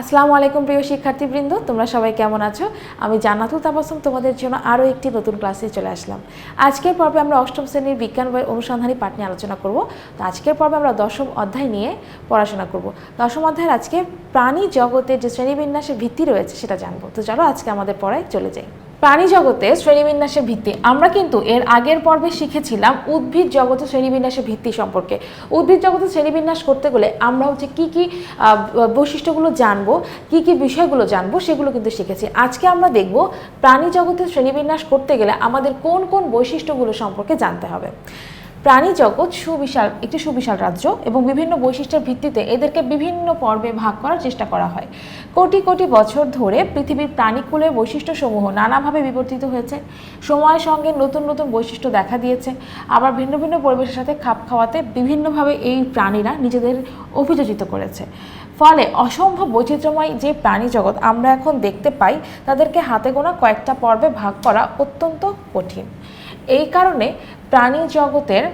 আসসালামু আলাইকুম প্রিয় শিক্ষার্থীবৃন্দ, তোমরা সবাই কেমন আছো? আমি জান্নাতুল তাবাসুম, তোমাদের জন্য আরও একটি নতুন ক্লাসে চলে আসলাম। আজকের পর্বে আমরা অষ্টম শ্রেণির বিজ্ঞান বই অনুসন্ধানী পাঠ নিয়ে আলোচনা করব। তো আজকের পর্বে আমরা দশম অধ্যায় নিয়ে পড়াশোনা করব। দশম অধ্যায়ের আজকে প্রাণী জগতের যে শ্রেণীবিন্যাসের ভিত্তি রয়েছে সেটা জানব। তো চলো আজকে আমাদের পড়ায় চলে যাই। প্রাণী জগতে শ্রেণীবিন্যাসের ভিত্তি। আমরা কিন্তু এর আগের পর্বে শিখেছিলাম উদ্ভিদ জগতে শ্রেণীবিন্যাসের ভিত্তি সম্পর্কে। উদ্ভিদ জগতে শ্রেণীবিন্যাস করতে গেলে আমরা হচ্ছে কি কি বৈশিষ্ট্যগুলো জানব, কি কি বিষয়গুলো জানব সেগুলো কিন্তু শিখেছি। আজকে আমরা দেখব প্রাণী জগতে শ্রেণীবিন্যাস করতে গেলে আমাদের কোন কোন বৈশিষ্ট্যগুলো সম্পর্কে জানতে হবে। প্রাণী জগৎ সুবিশাল, একটি সুবিশাল রাজ্য এবং বিভিন্ন বৈশিষ্ট্যের ভিত্তিতে এদেরকে বিভিন্ন পর্বে ভাগ করার চেষ্টা করা হয়। কোটি কোটি বছর ধরে পৃথিবীর প্রাণীকুলের বৈশিষ্ট্যসমূহ নানাভাবে বিবর্তিত হয়েছে। সময়ের সঙ্গে নতুন নতুন বৈশিষ্ট্য দেখা দিয়েছে। আবার ভিন্ন ভিন্ন পরিবেশের সাথে খাপ খাওয়াতে বিভিন্নভাবে এই প্রাণীরা নিজেদের অভিযোজিত করেছে। ফলে অসম্ভব বৈচিত্র্যময় যে প্রাণী জগৎ আমরা এখন দেখতে পাই, তাদেরকে হাতে গোনা কয়েকটা পর্বে ভাগ করা অত্যন্ত কঠিন। এই কারণে প্রাণী জগতের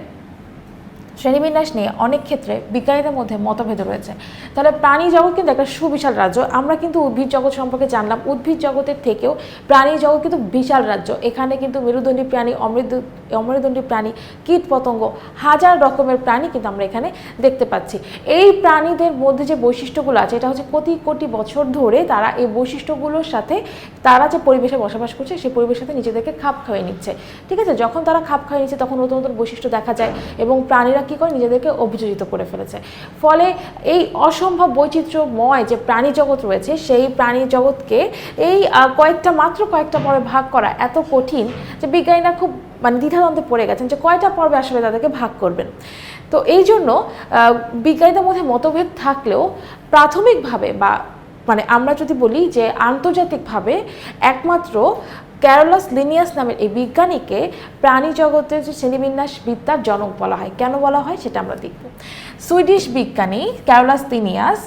শ্রেণীবিন্যাস নিয়ে অনেক ক্ষেত্রে বিজ্ঞানীদের মধ্যে মতভেদ রয়েছে। তাহলে প্রাণী জগৎ কিন্তু একটা সুবিশাল রাজ্য। আমরা কিন্তু উদ্ভিদ জগৎ সম্পর্কে জানলাম। উদ্ভিদ জগতের থেকেও প্রাণী জগৎ কিন্তু বিশাল রাজ্য। এখানে কিন্তু মেরুদণ্ডী প্রাণী অমৃত অমৃদণ্ডী প্রাণী কীট পতঙ্গ হাজার রকমের প্রাণী কিন্তু আমরা এখানে দেখতে পাচ্ছি। এই প্রাণীদের মধ্যে যে বৈশিষ্ট্যগুলো আছে, এটা হচ্ছে কোটি কোটি বছর ধরে তারা এই বৈশিষ্ট্যগুলোর সাথে তারা যে পরিবেশে বসবাস করছে, সেই পরিবেশের সাথে নিজেদেরকে খাপ খাইয়ে নিচ্ছে। ঠিক আছে? যখন তারা খাপ খাইয়ে নিচ্ছে, তখন নতুন নতুন বৈশিষ্ট্য দেখা যায় এবং প্রাণীরা কী করে নিজেদেরকে অভিযোজিত করে ফেলেছে। ফলে এই অসম্ভব বৈচিত্র্যময় যে প্রাণী জগৎ রয়েছে, সেই প্রাণী জগৎকে এই কয়েকটা মাত্র কয়েকটা পর্বে ভাগ করা এত কঠিন যে বিজ্ঞানীরা খুব মানে দ্বিধাদ্বন্দ্বে পড়ে গেছেন যে কয়টা পর্বে আসলে তাদেরকে ভাগ করবেন। তো এই জন্য বিজ্ঞানীদের মধ্যে মতভেদ থাকলেও প্রাথমিকভাবে বা মানে আমরা যদি বলি যে আন্তর্জাতিকভাবে একমাত্র ক্যারোলাস লিনিয়াস নামের এই বিজ্ঞানীকে প্রাণী জগতের যে শ্রেণীবিন্যাস বিদ্যার জনক বলা হয়। কেন বলা হয়? সেটা আমরা দেখব। সুইডিশ বিজ্ঞানী ক্যারোলাস লিনিয়াস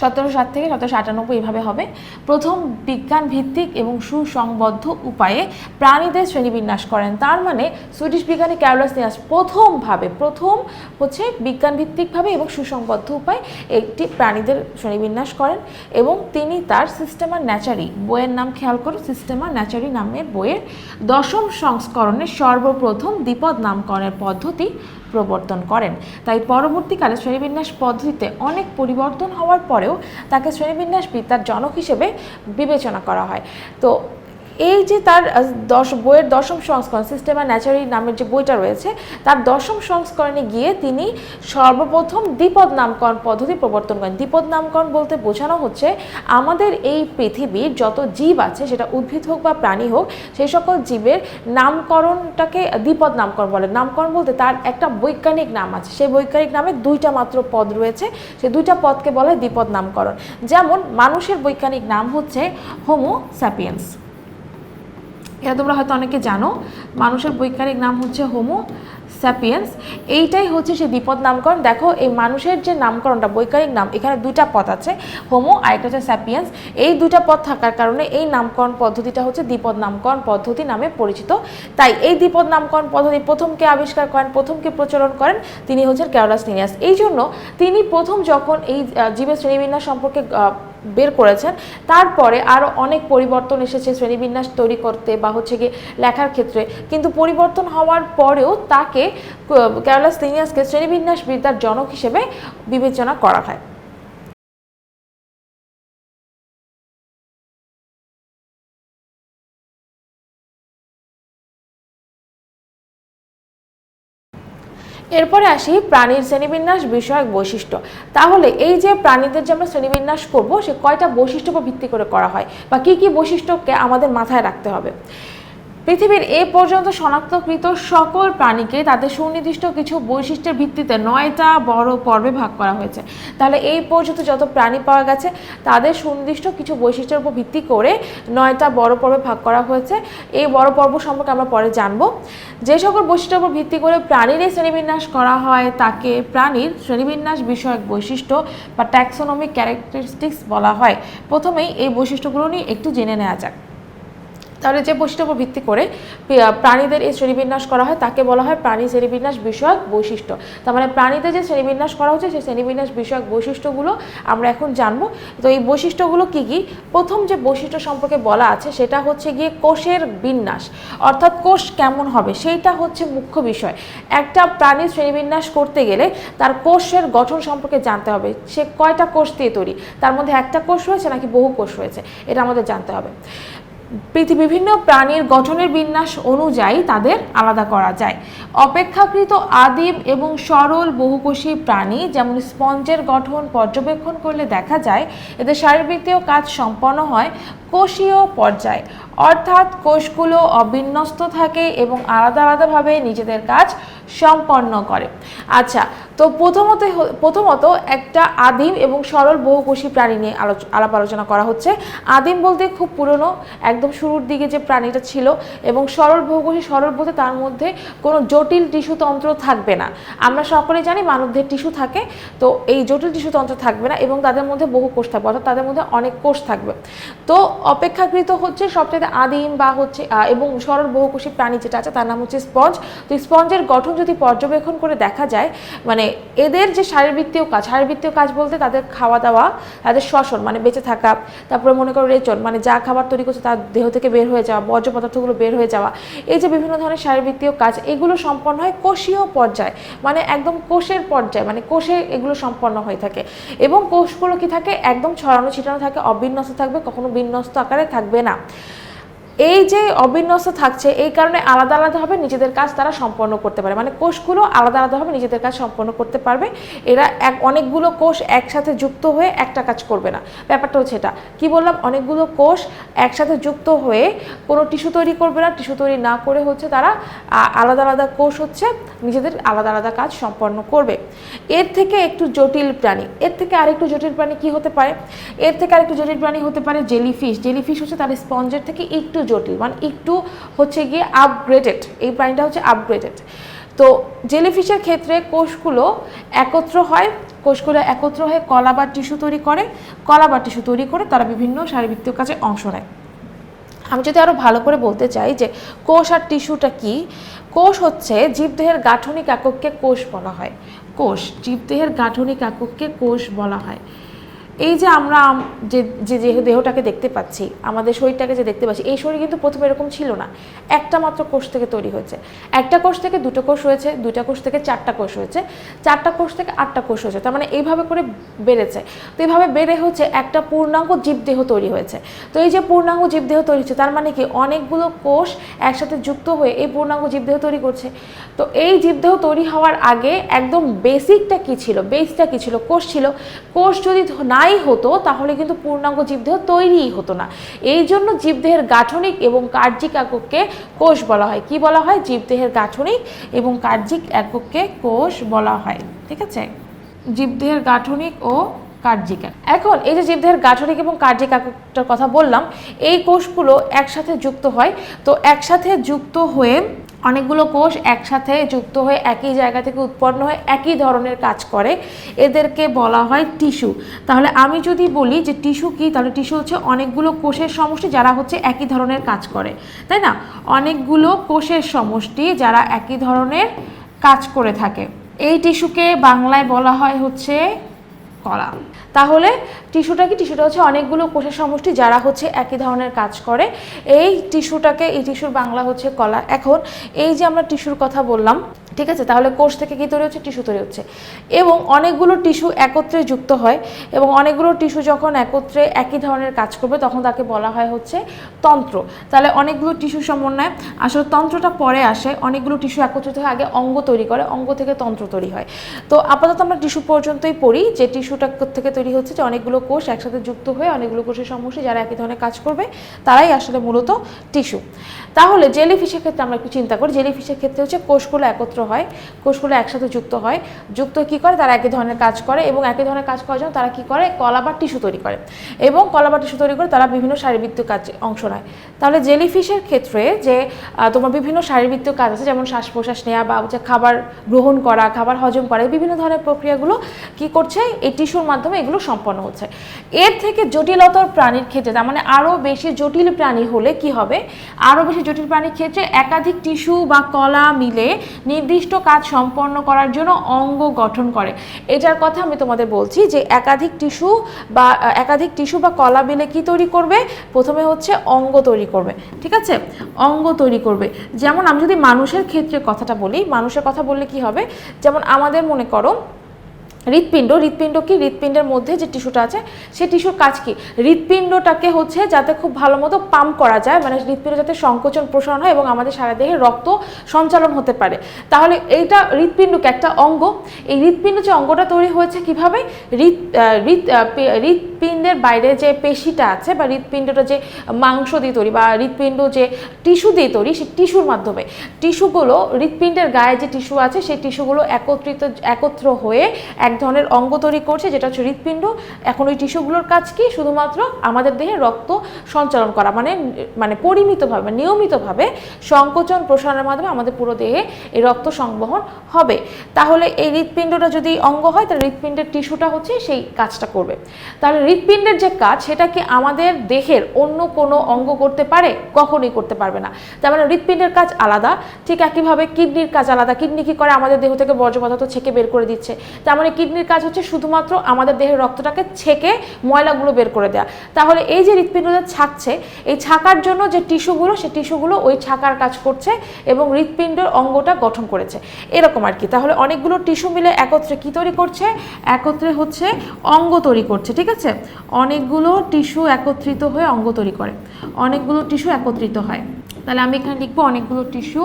সতেরোশো ষাট থেকে সতেরোশো আটানব্বই এইভাবে হবে। প্রথম বিজ্ঞান ভিত্তিক এবং সুসংবদ্ধ উপায়ে প্রাণীদের শ্রেণীবিন্যাস করেন। তার মানে সুইডিশ বিজ্ঞানী ক্যারোলাস নিয়াস প্রথমভাবে, প্রথম হচ্ছে বিজ্ঞান ভিত্তিকভাবে এবং সুসংবদ্ধ উপায়ে একটি প্রাণীদের শ্রেণীবিন্যাস করেন এবং তিনি তার সিস্টেমা ন্যাচারি বইয়ের নাম খেয়াল করো, সিস্টেমা ন্যাচারি নামের বইয়ের দশম সংস্করণে সর্বপ্রথম দ্বিপদ নামকরণের পদ্ধতি প্রবর্তন করেন। তাই পরবর্তীকালে শ্রেণীবিন্যাস পদ্ধতিতে অনেক পরিবর্তন হওয়ার পরেও তাকে শ্রেণীবিন্যাস বিদ্যার জনক হিসেবে বিবেচনা করা হয়। তো এই যে তার দশ, বইয়ের দশম সংস্করণ সিস্টেম আর ন্যাচারি নামের যে বইটা রয়েছে, তার দশম সংস্করণে গিয়ে তিনি সর্বপ্রথম দ্বিপদ নামকরণ পদ্ধতি প্রবর্তন করেন। দ্বিপদ নামকরণ বলতে বোঝানো হচ্ছে, আমাদের এই পৃথিবীর যত জীব আছে, সেটা উদ্ভিদ হোক বা প্রাণী হোক, সেই সকল জীবের নামকরণটাকে দ্বিপদ নামকরণ বলে। নামকরণ বলতে তার একটা বৈজ্ঞানিক নাম আছে। সেই বৈজ্ঞানিক নামে দুইটা মাত্র পদ রয়েছে। সেই দুইটা পদকে বলা দ্বিপদ নামকরণ। যেমন মানুষের বৈজ্ঞানিক নাম হচ্ছে হোমো স্যাপিয়েন্স এটা তোমরা হয়তো অনেকে জানো। মানুষের বৈজ্ঞানিক নাম হচ্ছে হোমো স্যাপিয়েন্স এইটাই হচ্ছে সেই বিপদ নামকরণ। দেখো, এই মানুষের যে নামকরণটা, বৈজ্ঞানিক নাম, এখানে দুটা পথ আছে হোমো আর একটা হচ্ছে স্যাপিয়েন্স এই দুইটা পথ থাকার কারণে এই নামকরণ পদ্ধতিটা হচ্ছে দ্বিপদ নামকরণ পদ্ধতি নামে পরিচিত। তাই এই দ্বিপদ নামকরণ পদ্ধতি প্রথমকে আবিষ্কার করেন প্রথমকে প্রচলন করেন, তিনি হচ্ছেন ক্যারোলাস লিনিয়াস এই জন্য তিনি প্রথম যখন এই জীবের শ্রেণীবিন্যাস সম্পর্কে বের করেছেন। তারপরে আরও অনেক পরিবর্তন এসেছে শ্রেণীবিন্যাস তৈরি করতে বা হচ্ছে গিয়ে লেখার ক্ষেত্রে। কিন্তু পরিবর্তন হওয়ার পরেও তাকে কেরালা সিনিয়াসকে শ্রেণীবিন্যাসবিদ্যার জনক হিসেবে বিবেচনা করা হয়। এরপরে আসি প্রাণীর শ্রেণীবিন্যাস বিষয়ক বৈশিষ্ট্য। তাহলে এই যে প্রাণীদের যে আমরা শ্রেণীবিন্যাস করব, সে কয়টা বৈশিষ্ট্য ভিত্তি করে করা হয়? বা কি কি বৈশিষ্ট্যকে আমাদের মাথায় রাখতে হবে? পৃথিবীর এ পর্যন্ত শনাক্তকৃত সকল প্রাণীকে তাদের সুনির্দিষ্ট কিছু বৈশিষ্ট্যের ভিত্তিতে নয়টা বড় পর্বে ভাগ করা হয়েছে। তাহলে এই পর্যন্ত যত প্রাণী পাওয়া গেছে, তাদের সুনির্দিষ্ট কিছু বৈশিষ্ট্যের উপর ভিত্তি করে নয়টা বড় পর্বে ভাগ করা হয়েছে। এই বড় পর্ব সম্পর্কে আমরা পরে জানব। যে সকল বৈশিষ্ট্যের উপর ভিত্তি করে প্রাণীর শ্রেণীবিন্যাস করা হয়, তাকে প্রাণীর শ্রেণীবিন্যাস বিষয়ক বৈশিষ্ট্য বা ট্যাক্সোনমিক ক্যারেক্টারিস্টিক্স বলা হয়। প্রথমেই এই বৈশিষ্ট্যগুলো নিয়ে একটু জেনে নেওয়া যাক। তাহলে যে বৈশিষ্ট্যের উপর ভিত্তি করে প্রাণীদের এই শ্রেণীবিন্যাস করা হয়, তাকে বলা হয় প্রাণী শ্রেণীবিন্যাস বিষয়ক বৈশিষ্ট্য। তার মানে প্রাণীদের যে শ্রেণীবিন্যাস করা হচ্ছে, সেই শ্রেণীবিন্যাস বিষয়ক বৈশিষ্ট্যগুলো আমরা এখন জানব। তো এই বৈশিষ্ট্যগুলো কি কি? প্রথম যে বৈশিষ্ট্য সম্পর্কে বলা আছে, সেটা হচ্ছে গিয়ে কোষের বিন্যাস। অর্থাৎ কোষ কেমন হবে, সেইটা হচ্ছে মুখ্য বিষয়। একটা প্রাণীর শ্রেণীবিন্যাস করতে গেলে তার কোষের গঠন সম্পর্কে জানতে হবে। সে কয়টা কোষ দিয়ে তৈরি? তার মধ্যে একটা কোষ রয়েছে নাকি বহু কোষ রয়েছে? এটা আমাদের জানতে হবে। পৃথিবী বিভিন্ন প্রাণীর গঠনের বিন্যাস অনুযায়ী তাদের আলাদা করা যায়। অপেক্ষাকৃত আদিম এবং সরল বহুকোষী প্রাণী, যেমন স্পঞ্জের গঠন পর্যবেক্ষণ করলে দেখা যায়, এদের শারীরবৃত্তীয় কাজ সম্পন্ন হয় কোষীয় পর্যায়। অর্থাৎ কোষগুলো অবিন্যস্ত থাকে এবং আলাদা আলাদাভাবে নিজেদের কাজ সম্পন্ন করে। আচ্ছা তো প্রথমত প্রথমত একটা আদিম এবং সরল বহুকোষী প্রাণী নিয়ে আলাপ আলোচনা করা হচ্ছে। আদিম বলতে খুব পুরনো, একদম শুরুর দিকে যে প্রাণীটা ছিল এবং সরল বহুকোষী, সরল বলতে তার মধ্যে কোনো জটিল টিস্যুতন্ত্র থাকবে না। আমরা সকলেই জানি মানবদের টিস্যু থাকে, তো এই জটিল টিস্যুতন্ত্র থাকবে না এবং তাদের মধ্যে বহু কোষ থাকবে, অর্থাৎ তাদের মধ্যে অনেক কোষ থাকবে। তো অপেক্ষাকৃত হচ্ছে সবচেয়ে আদিম বা হচ্ছে এবং সরল বহুকোষী প্রাণী যেটা আছে, তার নাম হচ্ছে স্পঞ্জ। তো স্পঞ্জের গঠন যদি পর্যবেক্ষণ করে দেখা যায় মানে এদের যে শারীরবৃত্তীয় কাজ শারীরবৃত্তীয় কাজ বলতে তাদের খাওয়া দাওয়া তাদের শ্বসন মানে বেঁচে থাকা, তারপরে মনে করো রেচন মানে যা খাবার তৈরি করছে তার দেহ থেকে বের হয়ে যাওয়া, বর্জ্য পদার্থগুলো বের হয়ে যাওয়া, এই যে বিভিন্ন ধরনের শারীরবৃত্তীয় কাজ, এগুলো সম্পন্ন হয় কোষীয় পর্যায়ে মানে একদম কোষের পর্যায়ে মানে কোষে এগুলো সম্পন্ন হয়ে থাকে। এবং কোষগুলো কি থাকে? একদম ছড়ানো, ছিটানো থাকে, অবিন্যস্ত থাকবে, কখনো বিন্যস্ত আকারে থাকবে না। এই যে অবিন্যস্ত থাকছে, এই কারণে আলাদা আলাদাভাবে নিজেদের কাজ তারা সম্পন্ন করতে পারে। মানে কোষগুলো আলাদা আলাদাভাবে নিজেদের কাজ সম্পন্ন করতে পারবে। এরা এক, অনেকগুলো কোষ একসাথে যুক্ত হয়ে একটা কাজ করবে না। ব্যাপারটা হচ্ছে এটা। কি বললাম? অনেকগুলো কোষ একসাথে যুক্ত হয়ে কোনো টিস্যু তৈরি করবে না। টিস্যু তৈরি না করে হচ্ছে তারা আলাদা আলাদা কোষ হচ্ছে নিজেদের আলাদা আলাদা কাজ সম্পন্ন করবে। এর থেকে একটু জটিল প্রাণী। এর থেকে আরেকটু জটিল প্রাণী কি হতে পারে? এর থেকে আরেকটু জটিল প্রাণী হতে পারে জেলিফিশ। জেলিফিশ হচ্ছে তার স্পঞ্জের থেকে একটু জটিল মানে একটু হচ্ছে গিয়ে আপগ্রেডেড এই প্রাণীটা হচ্ছে আপগ্রেডেড তো জেলিফিশের ক্ষেত্রে কোষগুলো একত্র হয়, কোষগুলো একত্র হয়ে কলা বা টিস্যু তৈরি করে, কলা বা টিস্যু তৈরি করে তারা বিভিন্ন শারীরবৃত্তীয় কাজে অংশ নেয়। আমি যদি আরও ভালো করে বলতে চাই যে কোষ আর টিস্যুটা কি, কোষ হচ্ছে জীবদেহের গাঠনিক একককে কোষ বলা হয়। কোষ, জীবদেহের গাঠনিক একককে কোষ বলা হয়। এই যে আমরা যে যে দেহটাকে দেখতে পাচ্ছি, আমাদের শরীরটাকে যে দেখতে পাচ্ছি, এই শরীর কিন্তু প্রথমে এরকম ছিল না। একটা মাত্র কোষ থেকে তৈরি হয়েছে। একটা কোষ থেকে দুটো কোষ হয়েছে, দুইটা কোষ থেকে চারটা কোষ হয়েছে, চারটা কোষ থেকে আটটা কোষ হয়েছে, তার মানে এইভাবে করে বেড়েছে। তো এইভাবে বেড়ে হচ্ছে একটা পূর্ণাঙ্গ জীবদেহ তৈরি হয়েছে। তো এই যে পূর্ণাঙ্গ জীবদেহ তৈরি হচ্ছে, তার মানে কি অনেকগুলো কোষ একসাথে যুক্ত হয়ে এই পূর্ণাঙ্গ জীবদেহ তৈরি করছে। তো এই জীবদেহ তৈরি হওয়ার আগে একদম বেসিকটা কি ছিল? বেসটা কি ছিল? কোষ ছিল। কোষ যদি ধ- নাই হতো, তাহলে কিন্তু পূর্ণাঙ্গ জীবদেহ তৈরিই হতো না। এই জন্য জীবদেহের গাঠনিক এবং কার্যিক একককে কোষ বলা হয়। কি বলা হয়? জীবদেহের গাঠনিক এবং কার্যিক একককে কোষ বলা হয়। ঠিক আছে? জীবদেহের গাঠনিক ও কার্যিক একক। এখন এই যে জীবদেহের গাঠনিক এবং কার্যিক এককটার কথা বললাম, এই কোষগুলো একসাথে যুক্ত হয়। তো একসাথে যুক্ত হয়ে অনেকগুলো কোষ একসাথে যুক্ত হয়ে একই জায়গা থেকে উৎপন্ন হয়ে একই ধরনের কাজ করে। এদেরকে বলা হয় টিস্যু। তাহলে আমি যদি বলি যে টিস্যু কি, তাহলে টিস্যু হচ্ছে অনেকগুলো কোষের সমষ্টি যারা হচ্ছে একই ধরনের কাজ করে। তাই না? অনেকগুলো কোষের সমষ্টি যারা একই ধরনের কাজ করে থাকে। এই টিস্যুকে বাংলায় বলা হয় হচ্ছে কলা। তাহলে টিস্যুটা কি? টিস্যুটা হচ্ছে অনেকগুলো কোষের সমষ্টি যারা হচ্ছে একই ধরনের কাজ করে। এই টিস্যুটাকে, এই টিস্যুর বাংলা হচ্ছে কলা। এখন এই যে আমরা টিস্যুর কথা বললাম, ঠিক আছে? তাহলে কোষ থেকে কী তৈরি হচ্ছে? টিস্যু তৈরি হচ্ছে। এবং অনেকগুলো টিস্যু একত্রে যুক্ত হয় এবং অনেকগুলো টিস্যু যখন একত্রে একই ধরনের কাজ করবে, তখন তাকে বলা হয় হচ্ছে তন্ত্র। তাহলে অনেকগুলো টিস্যু সমন্বয় আসলে তন্ত্রটা পরে আসে। অনেকগুলো টিস্যু একত্রিত হয়ে আগে অঙ্গ তৈরি করে, অঙ্গ থেকে তন্ত্র তৈরি হয়। তো আপাতত আমরা টিস্যু পর্যন্তই পড়ি। যে টিস্যুটা থেকে তৈরি হচ্ছে যে অনেকগুলো কোষ একসাথে যুক্ত হয়ে অনেকগুলো কোষের সমস্যা যারা একই ধরনের কাজ করবে, তারাই আসলে মূলত টিস্যু। তাহলে জেলিফিশের ক্ষেত্রে আমরা একটু চিন্তা করি। জেলিফিশের ক্ষেত্রে হচ্ছে কোষগুলো একত্র হয়, কোষগুলো একসাথে যুক্ত হয়। যুক্ত কি করে? তারা একই ধরনের কাজ করে এবং একই ধরনের কাজ করার জন্য তারা কি করে? কলা বা টিস্যু তৈরি করে। এবং কলা বা টিস্যু তৈরি করে তারা বিভিন্ন শারীরবৃত্তীয় কাজে অংশ নেয়। তাহলে জেলিফিশের ক্ষেত্রে যে তোমার বিভিন্ন শারীরবৃত্তীয় কাজ আছে, যেমন শ্বাস প্রশ্বাস নেওয়া বা হচ্ছে খাবার গ্রহণ করা, খাবার হজম করা বিভিন্ন ধরনের প্রক্রিয়াগুলো কি করছে? এই টিস্যুর মাধ্যমে এগুলো সম্পন্ন হচ্ছে। এর থেকে জটিলতর প্রাণীর ক্ষেত্রে, তার মানে আরও বেশি জটিল প্রাণী হলে কি হবে? আরও বেশি জটিল প্রাণীর ক্ষেত্রে একাধিক টিস্যু বা কলা মিলে নির্দিষ্ট কাজ সম্পন্ন করার জন্য অঙ্গ গঠন করে। এটার কথা আমি তোমাদের বলছি যে একাধিক টিস্যু বা, একাধিক টিস্যু বা কলা মিলে কি তৈরি করবে? প্রথমে হচ্ছে অঙ্গ তৈরি করবে, ঠিক আছে? অঙ্গ তৈরি করবে। যেমন আমি যদি মানুষের ক্ষেত্রে কথাটা বলি, মানুষের কথা বললে কি হবে? যেমন আমাদের মনে করো হৃৎপিণ্ড হৃৎপিণ্ড কি? হৃৎপিণ্ডের মধ্যে যে টিস্যুটা আছে সেই টিস্যুর কাজ কি? হৃৎপিণ্ডটাকে হচ্ছে যাতে খুব ভালো মতো পাম্প করা যায় মানে হৃৎপিণ্ড যাতে সংকোচন প্রসারণ হয় এবং আমাদের সারা দেহে রক্ত সঞ্চালন হতে পারে। তাহলে এইটা হৃৎপিণ্ডকে একটা অঙ্গ। এই হৃৎপিণ্ড যে অঙ্গটা তৈরি হয়েছে কীভাবে? হৃৎ হৃৎ হৃৎপিণ্ডের বাইরে যে পেশিটা আছে বা হৃৎপিণ্ডটা যে মাংস দিয়ে তৈরি বা হৃৎপিণ্ড যে টিস্যু দিয়ে তৈরি সেই টিস্যুর মাধ্যমে। টিস্যুগুলো হৃৎপিণ্ডের গায়ে যে টিস্যু আছে, সেই টিস্যুগুলো একত্রিত, একত্র হয়ে এক ধরনের অঙ্গ তৈরি করছে, যেটা হচ্ছে হৃৎপিণ্ড। এখন ওই টিস্যুগুলোর কাজ কি? শুধুমাত্র আমাদের দেহে রক্ত সঞ্চালন করা মানে মানে পরিমিতভাবে নিয়মিতভাবে সংকোচন প্রসারণের মাধ্যমে আমাদের পুরো দেহে এই রক্ত সংবহন হবে। তাহলে এই হৃৎপিণ্ডটা যদি অঙ্গ হয়, তাহলে হৃৎপিণ্ডের টিস্যুটা হচ্ছে সেই কাজটা করবে। তাহলে হৃৎপিণ্ডের যে কাজ, সেটা কি আমাদের দেহের অন্য কোনো অঙ্গ করতে পারে? কখনোই করতে পারবে না। তার মানে হৃৎপিণ্ডের কাজ আলাদা, ঠিক একইভাবে কিডনির কাজ আলাদা। কিডনি কি করে আমাদের দেহ থেকে বর্জ্য পদার্থ ছেঁকে বের করে দিচ্ছে? তার মানে কিডনির কাজ হচ্ছে শুধুমাত্র আমাদের দেহের রক্তটাকে ছেঁকে ময়লাগুলো বের করে দেওয়া তাহলে এই যে হৃৎপিণ্ডটা ছাকছে, এই ছাকার জন্য যে টিস্যুগুলো সেই টিস্যুগুলো ওই ছাকার কাজ করছে এবং হৃৎপিণ্ডের অঙ্গটা গঠন করেছে। এরকম আর কি। তাহলে অনেকগুলো টিস্যু মিলে একত্রে কী তৈরি করছে? একত্রে হচ্ছে অঙ্গ তৈরি করছে, ঠিক আছে? অনেকগুলো টিস্যু একত্রিত হয়ে অঙ্গ তৈরি করে। অনেকগুলো টিস্যু একত্রিত হয়। তাহলে আমি এখানে লিখব অনেকগুলো টিস্যু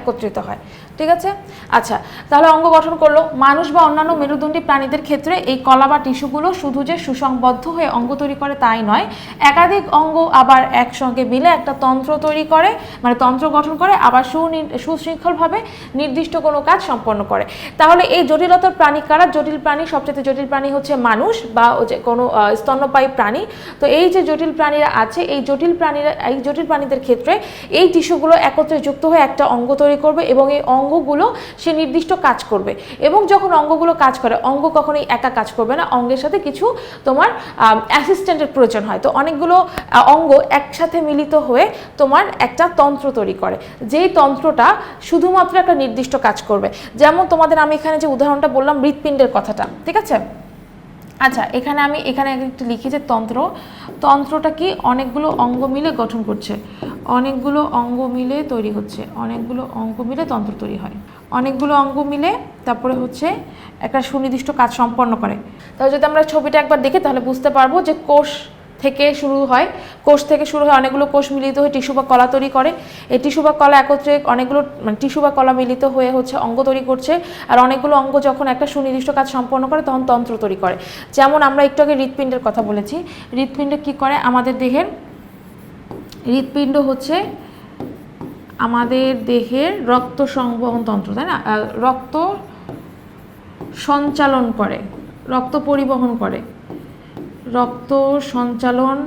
একত্রিত হয়। ঠিক আছে? আচ্ছা তাহলে অঙ্গ গঠন করল। মানুষ বা অন্যান্য মেরুদণ্ডী প্রাণীদের ক্ষেত্রে এই কলা বা টিস্যুগুলো শুধু যে সুসংবদ্ধ হয়ে অঙ্গ তৈরি করে তাই নয়, একাধিক অঙ্গ আবার একসঙ্গে মিলে একটা তন্ত্র তৈরি করে মানে তন্ত্র গঠন করে, আবার সুশৃঙ্খলভাবে নির্দিষ্ট কোনো কাজ সম্পন্ন করে। তাহলে এই জটিলতার প্রাণী কারা? জটিল প্রাণী, সবচেয়ে জটিল প্রাণী হচ্ছে মানুষ বা যে কোনো স্তন্যপায়ী প্রাণী। তো এই যে জটিল প্রাণীরা আছে, এই জটিল প্রাণীরা, এই জটিল প্রাণীদের ক্ষেত্রে এই টিস্যুগুলো একত্রে যুক্ত হয়ে একটা অঙ্গ তৈরি করবে এবং এই অঙ্গগুলো সে নির্দিষ্ট কাজ করবে। এবং যখন অঙ্গগুলো কাজ করে, অঙ্গ কখনোই একা কাজ করবে না। অঙ্গের সাথে কিছু তোমার অ্যাসিস্ট্যান্টের প্রয়োজন হয়। তো অনেকগুলো অঙ্গ একসাথে মিলিত হয়ে তোমার একটা তন্ত্র তৈরি করে। যেই তন্ত্রটা শুধুমাত্র একটা নির্দিষ্ট কাজ করবে। যেমন তোমাদের আমি এখানে যে উদাহরণটা বললাম, হৃৎপিণ্ডের কথাটা, ঠিক আছে? আচ্ছা এখানে আমি, এখানে একটু লিখি যে তন্ত্র। তন্ত্রটা কি? অনেকগুলো অঙ্গ মিলে গঠন করছে। অনেকগুলো অঙ্গ মিলে তৈরি হচ্ছে। অনেকগুলো অঙ্গ মিলে তন্ত্র তৈরি হয়। অনেকগুলো অঙ্গ মিলে তারপরে হচ্ছে একটা সুনির্দিষ্ট কাজ সম্পন্ন করে। তাহলে যদি আমরা ছবিটা একবার দেখি, তাহলে বুঝতে পারব যে কোষ থেকে শুরু হয়, কোষ থেকে শুরু হয়, অনেকগুলো কোষ মিলিত হয়ে টিস্যু বা কলা তৈরি করে। এই টিস্যু বা কলা একত্রে অনেকগুলো মানে টিস্যু বা কলা মিলিত হয়ে হচ্ছে অঙ্গ তৈরি করছে। আর অনেকগুলো অঙ্গ যখন একটা সুনির্দিষ্ট কাজ সম্পন্ন করে, তখন তন্ত্র তৈরি করে। যেমন আমরা একটু আগে হৃৎপিণ্ডের কথা বলেছি। হৃৎপিণ্ড কি করে? আমাদের দেহের, হৃৎপিণ্ড হচ্ছে আমাদের দেহের রক্ত সংবহন তন্ত্র, তাই না? রক্ত সঞ্চালন করে, রক্ত পরিবহন করে। রক্ত সঞ্চালন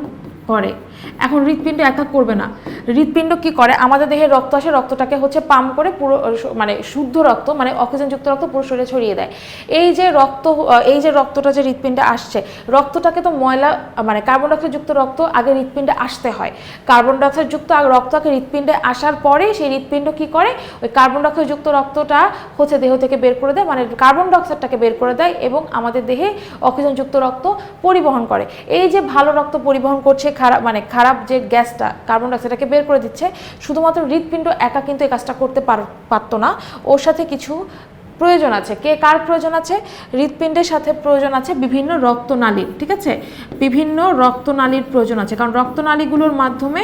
করে। এখন হৃৎপিণ্ড একা করবে না। হৃৎপিণ্ড কি করে? আমাদের দেহে রক্ত আসে, রক্তটাকে হচ্ছে পাম্প করে পুরো মানে শুদ্ধ রক্ত মানে অক্সিজেনযুক্ত রক্ত পুরো শরীরে ছড়িয়ে দেয়। এই যে রক্ত এই যে রক্তটা যে হৃৎপিণ্ডে আসছে, রক্তটাকে তো ময়লা মানে কার্বন ডাইঅক্সাইড যুক্ত রক্ত আগে হৃৎপিণ্ডে আসতে হয়। কার্বন ডাইঅক্সাইড যুক্ত আগ- রক্ত আগে হৃৎপিণ্ডে আসার পরে সেই হৃৎপিণ্ড কি করে? ওই কার্বন ডাইঅক্সাইড যুক্ত রক্তটা হচ্ছে দেহ থেকে বের করে দেয় মানে কার্বন ডাইঅক্সাইডটাকে বের করে দেয় এবং আমাদের দেহে অক্সিজেনযুক্ত রক্ত পরিবহন করে। এই যে ভালো রক্ত পরিবহন করছে, খারাপ মানে খারাপ যে গ্যাসটা কার্বন ডাইঅক্সাইডটাকে বের করে দিচ্ছে। শুধুমাত্র হৃৎপিণ্ড একা কিন্তু এই কাজটা করতে পার- পারতো না। ওর সাথে কিছু প্রয়োজন আছে? কে, কার প্রয়োজন আছে? হৃৎপিণ্ডের সাথে প্রয়োজন আছে বিভিন্ন রক্তনালীর, ঠিক আছে? বিভিন্ন রক্তনালীর প্রয়োজন আছে। কারণ রক্তনালীগুলোর মাধ্যমে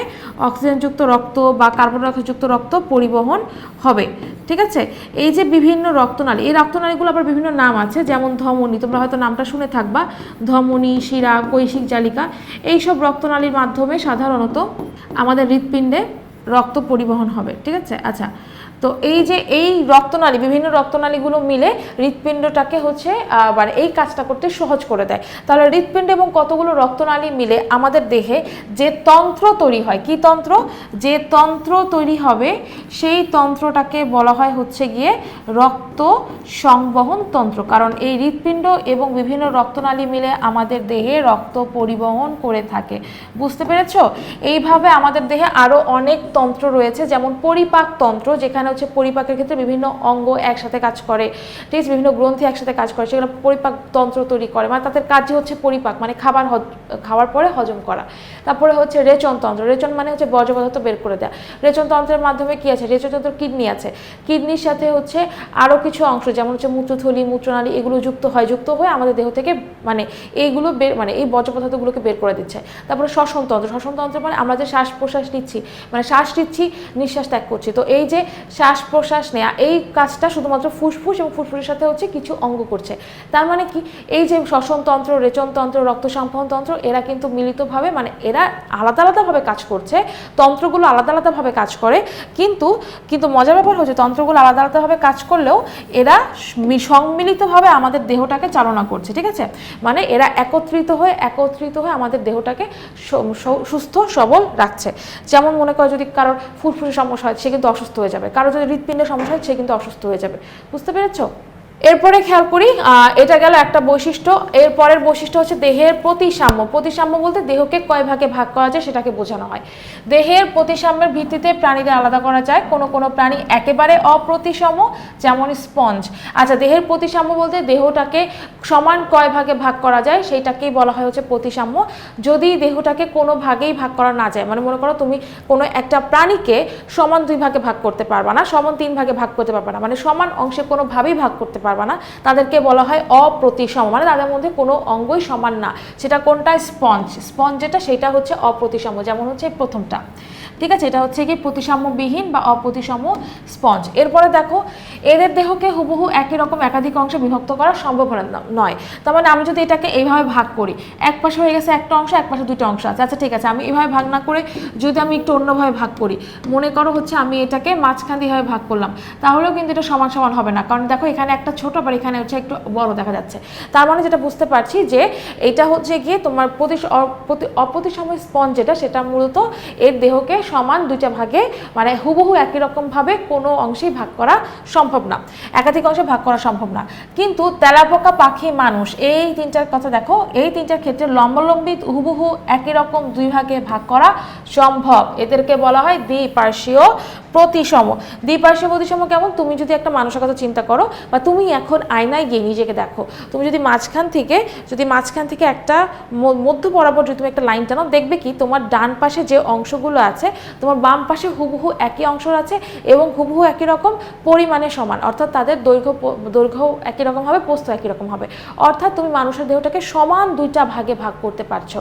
অক্সিজেনযুক্ত রক্ত বা কার্বন ডাইঅক্সাইডযুক্ত রক্ত পরিবহন হবে, ঠিক আছে? এই যে বিভিন্ন রক্তনালী, এই রক্তনালীগুলো আবার বিভিন্ন নাম আছে, যেমন ধমনী, তোমরা হয়তো নামটা শুনে থাকবা। ধমনী, শিরা, কৈশিক, জালিকা, এইসব রক্তনালীর মাধ্যমে সাধারণত আমাদের হৃৎপিণ্ডে রক্ত পরিবহন হবে, ঠিক আছে? আচ্ছা তো এই যে এই রক্তনালী, বিভিন্ন রক্তনালীগুলো মিলে হৃৎপিণ্ডটাকে হচ্ছে মানে এই কাজটা করতে সহজ করে দেয়। তাহলে হৃৎপিণ্ড এবং কতগুলো রক্তনালী মিলে আমাদের দেহে যে তন্ত্র তৈরি হয়, কি তন্ত্র? যে তন্ত্র তৈরি হবে, সেই তন্ত্রটাকে বলা হয় হচ্ছে গিয়ে রক্ত সংবহন তন্ত্র। কারণ এই হৃৎপিণ্ড এবং বিভিন্ন রক্তনালী মিলে আমাদের দেহে রক্ত পরিবহন করে থাকে। বুঝতে পেরেছ? এইভাবে আমাদের দেহে আরও অনেক তন্ত্র রয়েছে, যেমন পরিপাক তন্ত্র, যেখানে হচ্ছে পরিপাকের ক্ষেত্রে বিভিন্ন অঙ্গ একসাথে কাজ করে, ঠিক আছে? বিভিন্ন গ্রন্থি একসাথে কাজ করে, সেগুলো পরিপাক তন্ত্র তৈরি করে। মানে তাদের কাজই হচ্ছে পরিপাক মানে খাবার খাওয়ার পরে হজম করা। তারপরে হচ্ছে রেচন তন্ত্র। রেচন মানে হচ্ছে বর্জ্য বের করে দেওয়া রেচন তন্ত্রের মাধ্যমে কি আছে? রেচন তন্ত্র কিডনি আছে। কিডনির সাথে হচ্ছে আরও কিছু অংশ, যেমন হচ্ছে মূত্রথলি, মূত্রনালী, এগুলো যুক্ত হয়, যুক্ত হয়ে আমাদের দেহ থেকে মানে এইগুলো বের মানে এই বর্জ্য পদার্থগুলোকে বের করে দিচ্ছে। তারপরে শ্বসন তন্ত্র। শ্বসন তন্ত্র মানে আমরা যে শ্বাস প্রশ্বাস নিচ্ছি মানে শ্বাস নিচ্ছি, নিঃশ্বাস ত্যাগ করছি। তো এই যে শ্বাস প্রশ্বাস নেওয়া এই কাজটা শুধুমাত্র ফুসফুস এবং ফুসফুসের সাথে হচ্ছে কিছু অঙ্গ করছে। তার মানে কি? এই যে শ্বসনতন্ত্র রেচনতন্ত্র রক্ত তন্ত্র, এরা কিন্তু মিলিতভাবে মানে এরা আলাদা আলাদাভাবে কাজ করছে, তন্ত্রগুলো আলাদা আলাদাভাবে কাজ করে, কিন্তু কিন্তু মজার ব্যাপার হচ্ছে তন্ত্রগুলো আলাদা আলাদাভাবে কাজ করলেও এরা সম্মিলিতভাবে আমাদের দেহটাকে চালনা করছে, ঠিক আছে? মানে এরা একত্রিত হয়ে একত্রিত হয়ে আমাদের দেহটাকে সুস্থ সবল রাখছে। যেমন মনে করো যদি কারোর ফুসফুসের সমস্যা হয়, সে কিন্তু অসুস্থ হয়ে যাবে। কারও যদি হৃৎপিণ্ডের সমস্যা হয় সে কিন্তু অসুস্থ হয়ে যাবে। বুঝতে পেরেছ? এরপরে খেয়াল করি এটা গেল একটা বৈশিষ্ট্য। এরপরের বৈশিষ্ট্য হচ্ছে দেহের প্রতিসাম্য। প্রতিসাম্য বলতে দেহকে কয় ভাগে ভাগ করা যায় সেটাকে বোঝানো হয়। দেহের প্রতিসাম্যের ভিত্তিতে প্রাণীদের আলাদা করা যায়। কোনো কোনো প্রাণী একেবারে অপ্রতিসম, যেমন স্পঞ্জ। আচ্ছা দেহের প্রতিসাম্য বলতে দেহটাকে সমান কয় ভাগে ভাগ করা যায় সেইটাকেই বলা হয় হচ্ছে প্রতিসাম্য। যদি দেহটাকে কোনো ভাগেই ভাগ করা না যায় মানে মনে করো তুমি কোনো একটা প্রাণীকে সমান দুই ভাগে ভাগ করতে পারবা না, সমান তিন ভাগে ভাগ করতে পারবা না মানে সমান অংশে কোনোভাবেই ভাগ করতে পারবা না। তাদেরকে বলা হয় অপ্রতিসম মানে তাদের মধ্যে কোনো অঙ্গই সমান না। সেটা কোনটা? স্পঞ্জ। স্পঞ্জ যেটা, সেটা হচ্ছে অপ্রতিসম, যেমন হচ্ছে প্রথমটা। ঠিক আছে? এটা হচ্ছে কি প্রতিসাম্যবিহীন বা অপ্রতিসম স্পঞ্জ। এরপরে দেখো, এদের দেহকে হুবহু একই রকম একাধিক অংশে বিভক্ত করা সম্ভব নয়। তার মানে আমি যদি এটাকে এইভাবে ভাগ করি, এক পাশে হয়ে গেছে একটা অংশ, এক পাশে দুটো অংশ আছে। আচ্ছা ঠিক আছে, আমি এইভাবে ভাগ না করে যদি আমি একটু অন্যভাবে ভাগ করি, মনে করো হচ্ছে আমি এটাকে মাঝখান দিয়ে ভাগ করলাম, তাহলেও কিন্তু এটা সমান সমান হবে না। কারণ দেখো, এখানে একটা ছোট, আবার এখানে হচ্ছে একটু বড় দেখা যাচ্ছে। তার মানে যেটা বুঝতে পারছি যে এটা হচ্ছে গিয়ে তোমার প্রতি অপ্রতি- অপ্রতিসম স্পঞ্জ যেটা, সেটা মূলত এর দেহকে সমান দুইটা ভাগে মানে হুবহু একই রকমভাবে কোনো অংশেই ভাগ করা সম্ভব না। একাধিক অংশে ভাগ করা সম্ভব না। কিন্তু তেলাপোকা পাখি মানুষ, এই তিনটার কথা দেখো, এই তিনটার ক্ষেত্রে লম্বালম্বী হুবহু একই রকম দুই ভাগে ভাগ করা সম্ভব। এদেরকে বলা হয় দ্বিপার্শ্বীয় প্রতিসম। দ্বিপার্শ্বীয় প্রতিসম কেমন? তুমি যদি একটা মানুষের কথা চিন্তা করো, বা তুমি এখন আয়নায় গিয়ে নিজেকে দেখো। তুমি যদি মাঝখান থেকে, যদি মাঝখান থেকে একটা মধ্য বরাবর যদি তুমি একটা লাইন টানো, দেখবে কি তোমার ডান পাশে যে অংশগুলো আছে, তোমার বাম পাশে হুবহু একই অংশ আছে এবং হুবহু একই রকম পরিমাণে সমান। অর্থাৎ তাদের দৈর্ঘ্য দৈর্ঘ্য একই রকম হবে পোস্ত একই রকম হবে। অর্থাৎ তুমি মানুষের দেহটাকে সমান দুইটা ভাগে ভাগ করতে পারছ।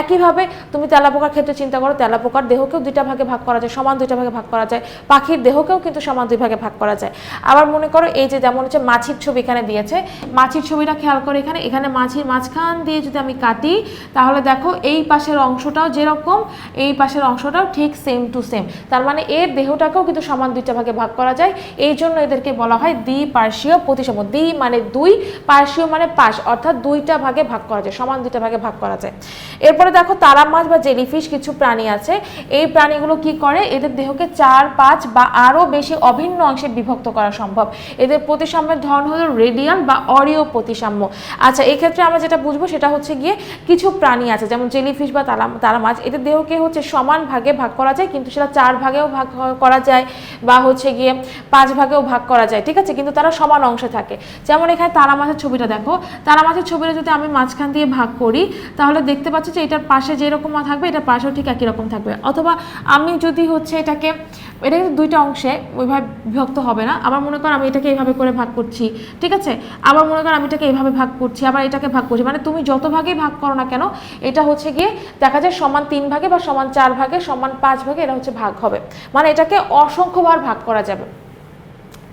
একইভাবে তুমি তেলাপোকার ক্ষেত্রে চিন্তা করো, তেলাপোকার দেহকেও দুইটা ভাগে ভাগ করা যায়, সমান দুইটা ভাগে ভাগ করা যায়। পাখির দেহকেও কিন্তু সমান দুই ভাগে ভাগ করা যায়। আবার মনে করো এই যে যেমন হচ্ছে মাছির ছবি এখানে দিয়েছে। মাছির ছবিটা খেয়াল করে এখানে। এখানে মাছির মাঝখান দিয়ে যদি আমি কাটি, তাহলে দেখো এই পাশের অংশটাও যেরকম, এই পাশের অংশটাও ঠিক সেম টু সেম তার মানে এর দেহটাকেও কিন্তু সমান দুইটা ভাগে ভাগ করা যায়। এই জন্য এদেরকে বলা হয় দ্বি পার্শ্বীয় প্রতিসম। দ্বি মানে দুই, পার্শ্বীয় মানে পাশ, অর্থাৎ দুইটা ভাগে ভাগ করা যায়, সমান দুইটা ভাগে ভাগ করা যায়। এরপরে দেখো তারা মাছ বা জেলিফিশ কিছু প্রাণী আছে। এই প্রাণীগুলো কি করে? এদের দেহকে চার, পাঁচ বা আরও বেশি অভিন্ন অংশে বিভক্ত করা সম্ভব। এদের প্রতিসাম্যের ধরন হলো রেডিয়াল বা অরিও প্রতিসাম্য। আচ্ছা এই ক্ষেত্রে আমরা যেটা বুঝব সেটা হচ্ছে গিয়ে কিছু প্রাণী আছে, যেমন জেলিফিশ বা তারা তারা মাছ এদের দেহকে হচ্ছে সমান ভাগে ভাগ করা যায়, কিন্তু সেটা চার ভাগেও ভাগ করা যায় বা হচ্ছে গিয়ে পাঁচ ভাগেও ভাগ করা যায়, ঠিক আছে? কিন্তু তারা সমান অংশে থাকে। যেমন এখানে তারা মাছের ছবিটা দেখো। তারা মাছের ছবিটা যদি আমি মাঝখান দিয়ে ভাগ করি, তাহলে দেখতে পাচ্ছি যে এটার পাশে যেরকম থাকবে, এটার পাশেও ঠিক একই রকম থাকবে। অথবা আমি যদি হচ্ছে এটাকে এটা কিন্তু দুইটা অংশে ওইভাবে বিভক্ত হবে না। আবার মনে কর আমি এটাকে এইভাবে করে ভাগ করছি, ঠিক আছে? আবার মনে কর আমি এটাকে এইভাবে ভাগ করছি, আবার এটাকে ভাগ করছি। মানে তুমি যত ভাগেই ভাগ করো না কেন, এটা হচ্ছে গিয়ে দেখা যায় সমান তিন ভাগে বা সমান চার ভাগে, সমান পাঁচ ভাগে এটা হচ্ছে ভাগ হবে। মানে এটাকে অসংখ্যবার ভাগ করা যাবে।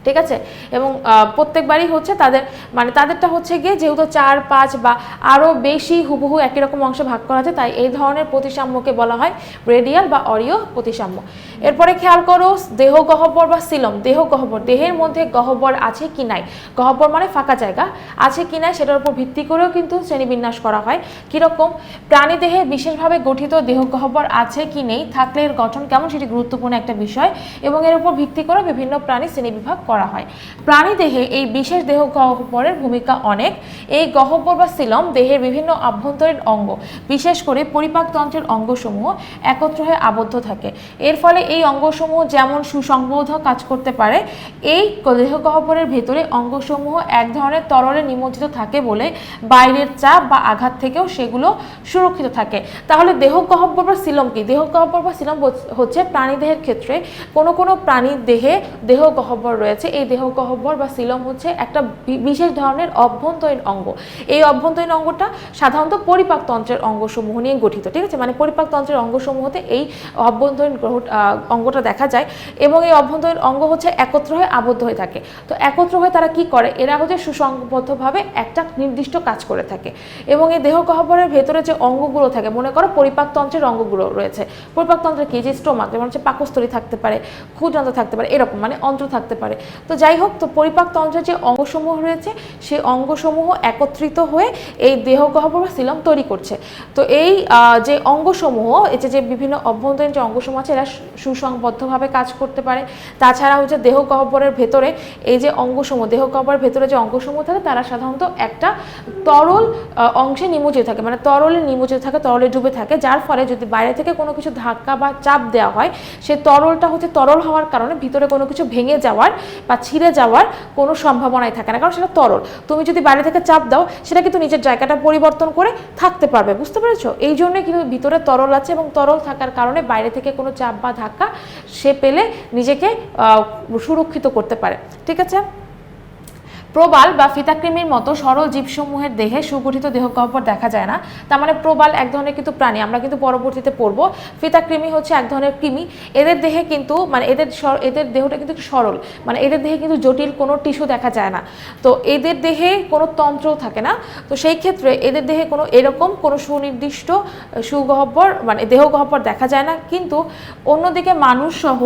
ঠিক আছে? এবং প্রত্যেকবারই হচ্ছে তাদের মানে তাদেরটা হচ্ছে গিয়ে যেহেতু চার, পাঁচ বা আরও বেশি হুবহু একই রকম অংশে ভাগ করা আছে, তাই এই ধরনের প্রতিসাম্যকে বলা হয় রেডিয়াল বা অরিও প্রতিসাম্য। এরপরে খেয়াল করো, দেহ গহ্বর বা সিলম, দেহ গহ্বর, দেহের মধ্যে গহ্বর আছে কি নাই? গহ্বর মানে ফাঁকা জায়গা, আছে কি নাই সেটার উপর ভিত্তি করেও কিন্তু শ্রেণীবিন্যাস করা হয়। কীরকম? প্রাণী দেহে বিশেষভাবে গঠিত দেহ গহ্বর আছে কি নেই? থাকলে এর গঠন কেমন? সেটি গুরুত্বপূর্ণ একটা বিষয়। এবং এর উপর ভিত্তি করে বিভিন্ন প্রাণী শ্রেণীবিভাগ করা হয়। প্রাণী দেহে এই বিশেষ দেহ গহ্বরের ভূমিকা অনেক। এই গহ্বর বা সিলম দেহের বিভিন্ন আভ্যন্তরীণ অঙ্গ, বিশেষ করে পরিপাকতন্ত্রের অঙ্গসমূহ একত্র হয়ে আবদ্ধ থাকে। এর ফলে এই অঙ্গসমূহ যেমন সুসংবোধক কাজ করতে পারে, এই দেহ গহ্বরের ভেতরে অঙ্গসমূহ এক ধরনের তরলে নিমজ্জিত থাকে বলে বাইরের চাপ বা আঘাত থেকেও সেগুলো সুরক্ষিত থাকে। তাহলে দেহ গহ্বর বা সিলম কি? দেহ গহ্বর বা সিলম হচ- হচ্ছে প্রাণীদেহের ক্ষেত্রে কোনো কোনো প্রাণীর দেহে দেহ গহ্বর রয়েছে এই দেহ গহ্বর বা সিলম হচ্ছে একটা বিশেষ ধরনের অভ্যন্তরীণ অঙ্গ। এই অভ্যন্তরীণ অঙ্গটা সাধারণত পরিপাকতন্ত্রের অঙ্গসমূহ নিয়ে গঠিত, ঠিক আছে? মানে পরিপাকতন্ত্রের অঙ্গসমূহতে এই অভ্যন্তরীণ গ্রহ অঙ্গটা দেখা যায় এবং এই অভ্যন্তরীণ অঙ্গ হচ্ছে একত্র হয়ে আবদ্ধ হয়ে থাকে। তো একত্র হয়ে তারা কি করে? এরা হচ্ছে সুসংবদ্ধভাবে একটা নির্দিষ্ট কাজ করে থাকে এবং এই দেহ গহ্বরের ভেতরে যে অঙ্গগুলো থাকে, মনে করো পরিপাকতন্ত্রের অঙ্গগুলো রয়েছে। পরিপাকতন্ত্রের কি? যে স্টোমাক, যেমন হচ্ছে পাকস্থলী থাকতে পারে, ক্ষুদ্রান্ত থাকতে পারে, এরকম মানে অন্ত্র থাকতে পারে। তো যাই হোক, তো পরিপাকতন্ত্রের যে অঙ্গসমূহ রয়েছে, সেই অঙ্গসমূহ একত্রিত হয়ে এই দেহ গহ্বর বা সিলম তৈরি করছে। তো এই যে অঙ্গসমূহ, এই যে বিভিন্ন অভ্যন্তরীণ যে অঙ্গসমূহ আছে, এরা সুসংবদ্ধভাবে কাজ করতে পারে। তাছাড়া হচ্ছে দেহ গহ্বরের ভেতরে এই যে অঙ্গসমূহ দেহ গহ্বরের ভেতরে যে অঙ্গসমূহ থাকে, তারা সাধারণত একটা তরল অংশে নিমজ্জিত থাকে। মানে তরলে নিমজ্জিত থাকে, তরলে ডুবে থাকে, যার ফলে যদি বাইরে থেকে কোনো কিছু ধাক্কা বা চাপ দেওয়া হয়, সে তরলটা হচ্ছে তরল হওয়ার কারণে ভিতরে কোনো কিছু ভেঙে যাওয়ার বা ছিঁড়ে যাওয়ার কোনো সম্ভাবনাই থাকে না, কারণ সেটা তরল। তুমি যদি বাইরে থেকে চাপ দাও, সেটা কিন্তু নিজের জায়গাটা পরিবর্তন করে থাকতে পারবে, বুঝতে পেরেছ? এই জন্যে কিন্তু ভিতরে তরল আছে এবং তরল থাকার কারণে বাইরে থেকে কোনো চাপ বা ধাক্কা সে পেলে নিজেকে সুরক্ষিত করতে পারে, ঠিক আছে? প্রবাল বা ফিতাকৃমির মতো সরল জীবসমূহের দেহে সুগঠিত দেহ গহ্বর দেখা যায় না। তার মানে প্রবাল এক ধরনের কিন্তু প্রাণী। আমরা কিন্তু পরবর্তীতে পড়ব। ফিতাকৃমি হচ্ছে এক ধরনের কৃমি। এদের দেহে কিন্তু মানে এদের এদের দেহটা কিন্তু সরল। মানে এদের দেহে কিন্তু জটিল কোনো টিস্যু দেখা যায় না। তো এদের দেহে কোনো তন্ত্রও থাকে না। তো সেই ক্ষেত্রে এদের দেহে কোনো এরকম কোনো সুনির্দিষ্ট সুগহ্বর মানে দেহ গহ্বর দেখা যায় না। কিন্তু অন্যদিকে মানুষ সহ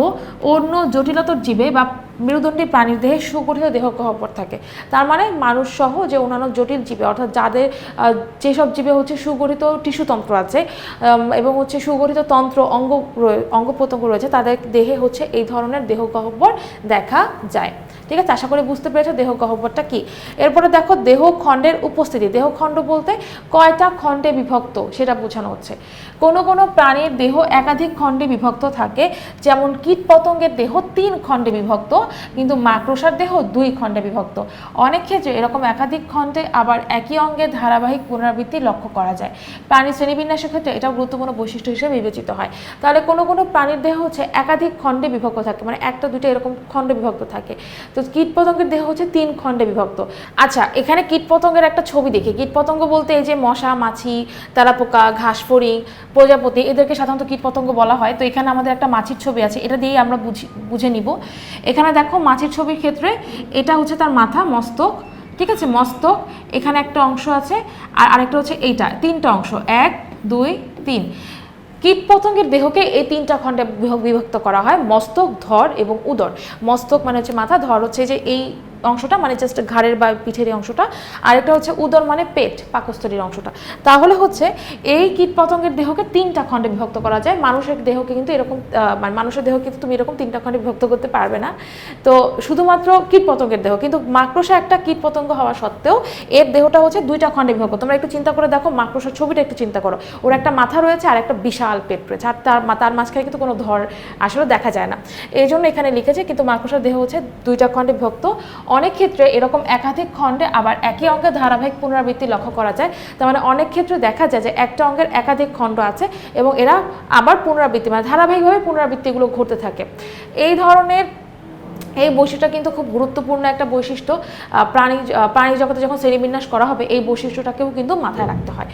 অন্য জটিলতর জীবে বা মেরুদণ্ডী প্রাণীর দেহে সুগঠিত দেহ গহ্বর থাকে। তার মানে মানুষ সহ যে অন্যান্য জটিল জীবে, অর্থাৎ যাদের যেসব জীবে হচ্ছে সুগঠিত টিস্যুতন্ত্র আছে এবং হচ্ছে সুগঠিত তন্ত্র অঙ্গ অঙ্গ প্রত্যঙ্গ রয়েছে, তাদের দেহে হচ্ছে এই ধরনের দেহ গহ্বর দেখা যায়। ঠিক আছে? আশা করি বুঝতে পেরেছ দেহ গহ্বরটা কি। এরপরে দেখো দেহ খণ্ডের উপস্থিতি। দেহ খণ্ড বলতে কয়টা খণ্ডে বিভক্ত সেটা বোঝানো হচ্ছে। কোনো কোনো প্রাণীর দেহ একাধিক খণ্ডে বিভক্ত থাকে, যেমন কীট পতঙ্গের দেহ তিন খণ্ডে বিভক্ত, কিন্তু মাকড়সার দেহ দুই খণ্ডে বিভক্ত। অনেক ক্ষেত্রে এরকম একাধিক খণ্ডে আবার একই অঙ্গের ধারাবাহিক পুনরাবৃত্তি লক্ষ্য করা যায়। প্রাণী শ্রেণীবিন্যাসের ক্ষেত্রে এটা গুরুত্বপূর্ণ বৈশিষ্ট্য হিসেবে বিবেচিত হয়। তাহলে কোনো কোনো প্রাণীর দেহ হচ্ছে একাধিক খণ্ডে বিভক্ত থাকে মানে একটা দুটো এরকম খণ্ডে বিভক্ত থাকে। তো কীট পতঙ্গের দেহ হচ্ছে তিন খণ্ডে বিভক্ত। আচ্ছা এখানে কীট পতঙ্গের একটা ছবি দেখি। কীট পতঙ্গ বলতে এই যে মশা, মাছি তেলাপোকা ঘাসফড়িং, প্রজাপতি, এদেরকে সাধারণত কীট পতঙ্গ বলা হয়। তো এখানে আমাদের একটা মাছির ছবি আছে, এটা দিয়েই আমরা বুঝি, বুঝে নিব। এখানে দেখো মাছির ছবির ক্ষেত্রে এটা হচ্ছে তার মাথা মস্তক, ঠিক আছে, মস্তক, এখানে একটা অংশ আছে, আর আরেকটা হচ্ছে এইটা, তিনটা অংশ, এক, দুই, তিন। কীট পতঙ্গের দেহকে এই তিনটা খণ্ডে বিভ- বিভক্ত করা হয়, মস্তক, ধর এবং উদর। মস্তক মানে হচ্ছে মাথা, ধর হচ্ছে যে এই অংশটা মানে জাস্ট ঘাড়ের বা পিঠের অংশটা। আরেকটা হচ্ছে উদর মানে পেট, পাকস্থলীর অংশটা। তাহলে হচ্ছে এই কীট পতঙ্গের দেহকে তিনটা খণ্ডে বিভক্ত করা যায়। মানুষের দেহকে কিন্তু এরকম মানে মানুষের দেহ কিন্তু তুমি এরকম তিনটা খণ্ডে বিভক্ত করতে পারবে না। তো শুধুমাত্র কীট পতঙ্গের দেহ, কিন্তু মাকড়সা একটা কীট পতঙ্গ হওয়া সত্ত্বেও এর দেহটা হচ্ছে দুইটা খণ্ডে বিভক্ত। তোমরা একটু চিন্তা করে দেখো, মাকড়সার ছবিটা একটু চিন্তা করো। ওর একটা মাথা রয়েছে আর একটা বিশাল পেট রয়েছে। আর তার তার মাঝখানে কিন্তু কোনো ধর আসলে দেখা যায় না। এই জন্য এখানে লিখেছে, কিন্তু মাকড়সার দেহ হচ্ছে দুইটা খণ্ডে বিভক্ত। অনেক ক্ষেত্রে এরকম একাধিক খণ্ডে আবার একই অঙ্গের ধারাবাহিক পুনরাবৃত্তি লক্ষ্য করা যায়। তার মানে অনেক ক্ষেত্রে দেখা যায় যে একটা অঙ্গের একাধিক খণ্ড আছে এবং এরা আবার পুনরাবৃত্তি মানে ধারাবাহিকভাবে পুনরাবৃত্তিগুলো ঘটতে থাকে। এই ধরনের এই বৈশিষ্ট্যটা কিন্তু খুব গুরুত্বপূর্ণ একটা বৈশিষ্ট্য। প্রাণী প্রাণী জগতে যখন শ্রেণীবিন্যাস করা হবে, এই বৈশিষ্ট্যটাকেও কিন্তু মাথায় রাখতে হয়।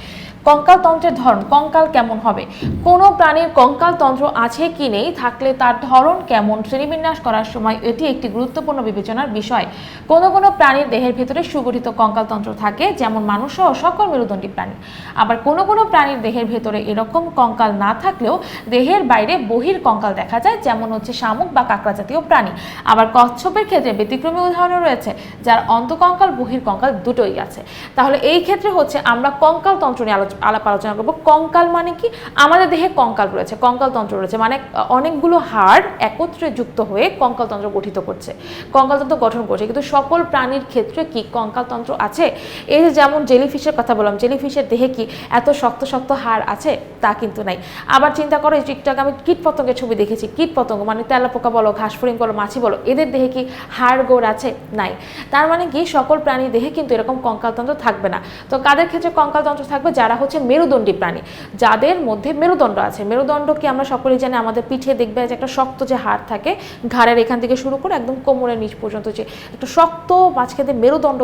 কঙ্কালতন্ত্রের ধরন, কঙ্কাল কেমন হবে? কোনো প্রাণীর কঙ্কালতন্ত্র আছে কি নেই? থাকলে তার ধরন কেমন? শ্রেণীবিন্যাস করার সময় এটি একটি গুরুত্বপূর্ণ বিবেচনার বিষয়। কোনো কোনো প্রাণীর দেহের ভেতরে সুগঠিত কঙ্কালতন্ত্র থাকে, যেমন মানুষ সহ সকল মেরুদণ্ডী প্রাণী। আবার কোনো কোনো প্রাণীর দেহের ভেতরে এরকম কঙ্কাল না থাকলেও দেহের বাইরে বহির কঙ্কাল দেখা যায়, যেমন হচ্ছে শামুক বা কাঁকড়া জাতীয় প্রাণী। আবার কচ্ছপের ক্ষেত্রে ব্যতিক্রমী উদাহরণ রয়েছে, যার অন্তকঙ্কাল, বহির কঙ্কাল দুটোই আছে। তাহলে এই ক্ষেত্রে হচ্ছে আমরা কঙ্কাল তন্ত্র নিয়ে আলোচ- আলাপ আলোচনা করব। কঙ্কাল মানে কি? আমাদের দেহে কঙ্কাল রয়েছে কঙ্কাল তন্ত্র রয়েছে। মানে অনেকগুলো হাড় একত্রে যুক্ত হয়ে কঙ্কাল তন্ত্র গঠিত করছে কঙ্কাল তন্ত্র গঠন করছে। কিন্তু সকল প্রাণীর ক্ষেত্রে কি কঙ্কাল তন্ত্র আছে? এই যে যেমন জেলিফিশের কথা বললাম জেলিফিশের দেহে কি এত শক্ত শক্ত হাড় আছে? তা কিন্তু নাই। আবার চিন্তা করো টিকটক, আমি কীট পতঙ্গের ছবি দেখেছি কীট পতঙ্গ মানে তেলাপোকা বলো, ঘাসফড়িং বলো, মাছি বলো, এদের দেহে কি হাড় গোড় আছে? নাই। তার মানে কি, সকল প্রাণীর দেহে কিন্তু এরকম কঙ্কালতন্ত্র থাকবে না। তো কাদের ক্ষেত্রে কঙ্কালতন্ত্র থাকবে? যারা হচ্ছে মেরুদণ্ডী প্রাণী। যাদের মধ্যে মেরুদণ্ড আছে। মেরুদণ্ডকে আমরা সকলেই জানি, আমাদের পিঠে দেখবে যে একটা শক্ত যে হাড় থাকে, ঘাড়ের এখান থেকে শুরু করে একদম কোমরের নিচ পর্যন্ত যে একটা শক্ত মাঝখানে মেরুদণ্ড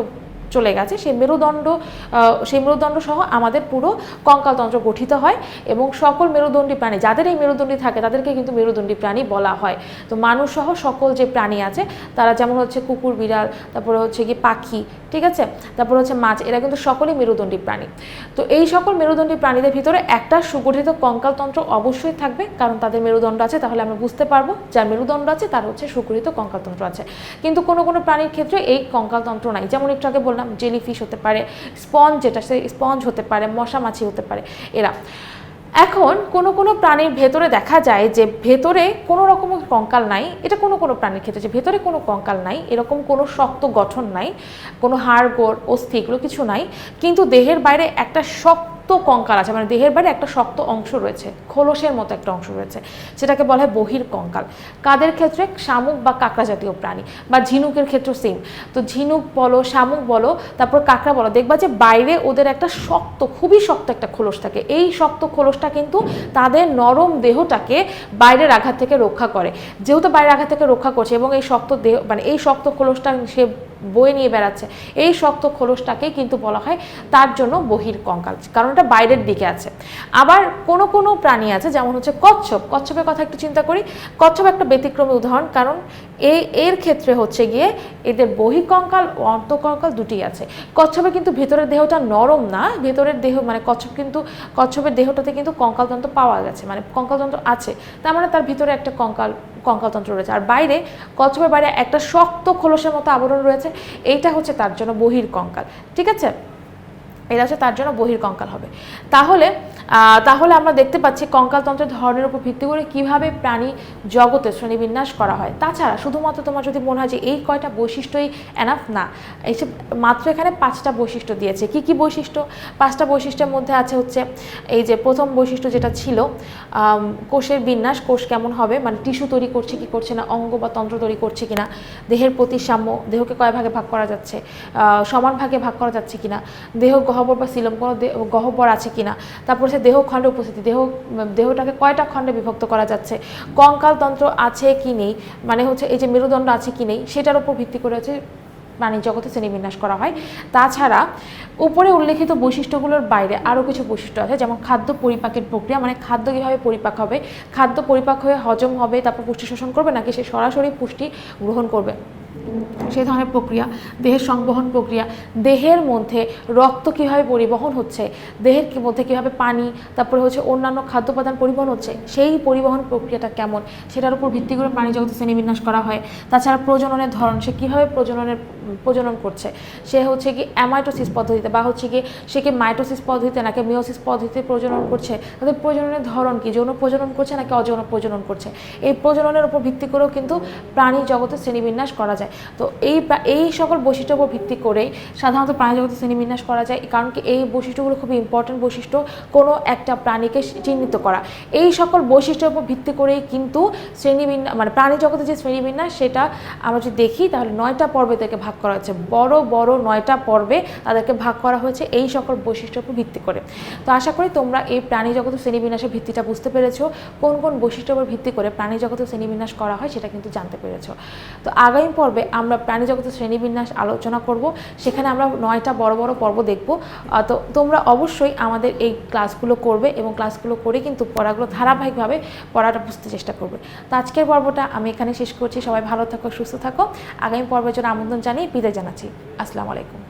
চলে গেছে। সেই মেরুদণ্ড সেই মেরুদণ্ড সহ আমাদের পুরো কঙ্কালতন্ত্র গঠিত হয় এবং সকল মেরুদণ্ডী প্রাণী, যাদের এই মেরুদণ্ডী থাকে তাদেরকে কিন্তু মেরুদণ্ডী প্রাণী বলা হয়। তো মানুষ সহ সকল যে প্রাণী আছে, তারা যেমন হচ্ছে কুকুর, বিড়াল, তারপরে হচ্ছে কি পাখি, ঠিক আছে? তারপর হচ্ছে মাছ, এরা কিন্তু সকলেই মেরুদণ্ডী প্রাণী। তো এই সকল মেরুদণ্ডী প্রাণীদের ভিতরে একটা সুগঠিত কঙ্কালতন্ত্র অবশ্যই থাকবে, কারণ তাদের মেরুদণ্ড আছে, তাহলে আমরা বুঝতে পারব যার মেরুদণ্ড আছে, তার হচ্ছে সুগঠিত কঙ্কালতন্ত্র আছে। কিন্তু কোনো কোনো প্রাণীর ক্ষেত্রে এই কঙ্কালতন্ত্র নাই। যেমন একটু আগে বললাম জেলিফিশ হতে পারে স্পঞ্জ যেটা সে স্পঞ্জ হতে পারে, মশা মাছি হতে পারে, এরা। এখন কোনো কোনো প্রাণীর ভেতরে দেখা যায় যে ভেতরে কোনো রকম কঙ্কাল নাই, এটা কোনো কোনো প্রাণীর ক্ষেত্রে যে ভেতরে কোনো কঙ্কাল নাই, এরকম কোনো শক্ত গঠন নাই, কোনো হাড়, গোড়, অস্থি এগুলো কিছু নাই, কিন্তু দেহের বাইরে একটা শক্ত কঙ্কাল আছে মানে দেহের বাইরে একটা শক্ত অংশ রয়েছে, খোলসের মতো একটা অংশ রয়েছে, সেটাকে বলা হয় বহির কঙ্কাল। কাদের ক্ষেত্রে? শামুক বা কাঁকড়া জাতীয় প্রাণী, বা ঝিনুকের ক্ষেত্রে সেম তো ঝিনুক বলো, শামুক বলো, তারপর কাঁকড়া বলো, দেখবা যে বাইরে ওদের একটা শক্ত, খুবই শক্ত একটা খোলস থাকে। এই শক্ত খোলসটা কিন্তু তাদের নরম দেহটাকে বাইরের আঘাত থেকে রক্ষা করে। যেহেতু বাইরের আঘাত থেকে রক্ষা করছে এবং এই শক্ত দেহ মানে এই শক্ত খোলসটা সে বয়ে নিয়ে বেড়াচ্ছে। এই শক্ত খোলসটাকে কিন্তু বলা হয় তার জন্য বহির কঙ্কাল কারণ এটা বাইরের দিকে আছে। আবার কোন কোনো প্রাণী আছে, যেমন হচ্ছে কচ্ছপ। কচ্ছপের কথা একটু চিন্তা করি। কচ্ছপ একটা ব্যতিক্রমী উদাহরণ, কারণ এই এর ক্ষেত্রে হচ্ছে গিয়ে এদের বহিকঙ্কাল ও অন্তকঙ্কাল দুটি আছে। কচ্ছপের কিন্তু ভেতরের দেহটা নরম না, ভেতরের দেহ মানে কচ্ছপ কিন্তু, কচ্ছপের দেহটাতে কিন্তু কঙ্কালতন্ত্র পাওয়া গেছে মানে কঙ্কালতন্ত্র আছে। তার মানে তার ভিতরে একটা কঙ্কাল, কঙ্কালতন্ত্র রয়েছে। আর বাইরে কচ্ছপের বাইরে একটা শক্ত খোলসের মতো আবরণ রয়েছে, এইটা হচ্ছে তার জন্য বহির কঙ্কাল ঠিক আছে? এটা হচ্ছে তার জন্য বহির কঙ্কাল হবে। তাহলে তাহলে আমরা দেখতে পাচ্ছি কঙ্কালতন্ত্রের ধরনের উপর ভিত্তি করে কীভাবে প্রাণী জগতে শ্রেণীবিন্যাস করা হয়। তাছাড়া শুধুমাত্র তোমার যদি মনে হয় যে এই কয়টা বৈশিষ্ট্যই এনাফ না। যে মাত্র এখানে পাঁচটা বৈশিষ্ট্য দিয়েছে। কি কি বৈশিষ্ট্য? পাঁচটা বৈশিষ্ট্যের মধ্যে আছে হচ্ছে এই যে প্রথম বৈশিষ্ট্য যেটা ছিল কোষের বিন্যাস, কোষ কেমন হবে মানে টিস্যু তৈরি করছে কি করছে না, অঙ্গ বা তন্ত্র তৈরি করছে কিনা, দেহের প্রতিসাম্য, দেহকে কয় ভাগে ভাগ করা যাচ্ছে সমান ভাগে ভাগ করা যাচ্ছে কিনা, দেহ গহ্বর বা সিলম কোনো গহ্বর আছে কিনা? তারপর হচ্ছে দেহ খণ্ডের উপস্থিতি। দেহ, দেহটাকে কয়টা খণ্ডে বিভক্ত করা যাচ্ছে? কঙ্কালতন্ত্র আছে কি নেই? মানে হচ্ছে এই যে মেরুদণ্ড আছে কি নেই? সেটার উপর ভিত্তি করে হচ্ছে প্রাণী জগতে শ্রেণীবিন্যাস করা হয়। তাছাড়া উপরে উল্লেখিত বৈশিষ্ট্যগুলোর বাইরে আরও কিছু বৈশিষ্ট্য আছে, যেমন খাদ্য পরিপাকের প্রক্রিয়া। মানে খাদ্য কীভাবে পরিপাক হবে? খাদ্য পরিপাক হয়ে হজম হবে, তারপর পুষ্টি শোষণ করবে, নাকি সে সরাসরি পুষ্টি গ্রহণ করবে? সেই ধরনের প্রক্রিয়া, দেহের সংবহন প্রক্রিয়া, দেহের মধ্যে রক্ত কীভাবে পরিবহন হচ্ছে, দেহের মধ্যে কীভাবে পানি, তারপরে হচ্ছে অন্যান্য খাদ্য উপাদান পরিবহন হচ্ছে, সেই পরিবহন প্রক্রিয়াটা কেমন, সেটার উপর ভিত্তি করে প্রাণী জগতে শ্রেণীবিন্যাস করা হয়। তাছাড়া প্রজননের ধরন, সে কীভাবে প্রজননের প্রজনন করছে। সে হচ্ছে কি অ্যামাইটোসিস পদ্ধতিতে বা হচ্ছে কি সে কি মাইটোসিস পদ্ধতিতে নাকি মিওসিস পদ্ধতিতে প্রজনন করছে, তাদের প্রজননের ধরন কি? যৌন প্রজনন করছে নাকি অযৌন প্রজনন করছে? এই প্রজননের উপর ভিত্তি করেও কিন্তু প্রাণী জগতে শ্রেণীবিন্যাস করা যায়। তো এই এই সকল বৈশিষ্ট্যের উপর ভিত্তি করেই সাধারণত প্রাণী জগতে শ্রেণীবিন্যাস করা যায়, কারণ কি এই বৈশিষ্ট্যগুলো খুবই ইম্পর্টেন্ট বৈশিষ্ট্য কোনো একটা প্রাণীকে চিহ্নিত করা। এই সকল বৈশিষ্ট্যের উপর ভিত্তি করেই কিন্তু শ্রেণীবিন্যাস মানে প্রাণী জগতে যে শ্রেণীবিন্যাস সেটা আমরা যদি দেখি, তাহলে নয়টা পর্বে থেকে ভাগ করা হয়েছে বড় বড় নয়টা পর্বে তাদেরকে ভাগ করা হয়েছে এই সকল বৈশিষ্ট্যের উপর ভিত্তি করে। তো আশা করি তোমরা এই প্রাণী জগত শ্রেণীবিন্যাসের ভিত্তিটা বুঝতে পেরেছ। কোন কোন বৈশিষ্ট্যের উপর ভিত্তি করে প্রাণী জগত শ্রেণীবিন্যাস করা হয় সেটা কিন্তু জানতে পেরেছ। তো আগামী পর্বে আমরা প্রাণী জগতের শ্রেণীবিন্যাস আলোচনা করব। সেখানে আমরা নয়টা বড় বড় পর্ব দেখব। তো তোমরা অবশ্যই আমাদের এই ক্লাসগুলো করবে এবং ক্লাসগুলো করে কিন্তু পড়াগুলো ধারাবাহিকভাবে পড়াটা বুঝতে চেষ্টা করবে। তো আজকের পর্বটা আমি এখানে শেষ করছি। সবাই ভালো থাকো, সুস্থ থাকো। আগামী পর্বের জন্য আমন্ত্রণ জানিয়ে বিদায় জানাচ্ছি। আসসালামু আলাইকুম।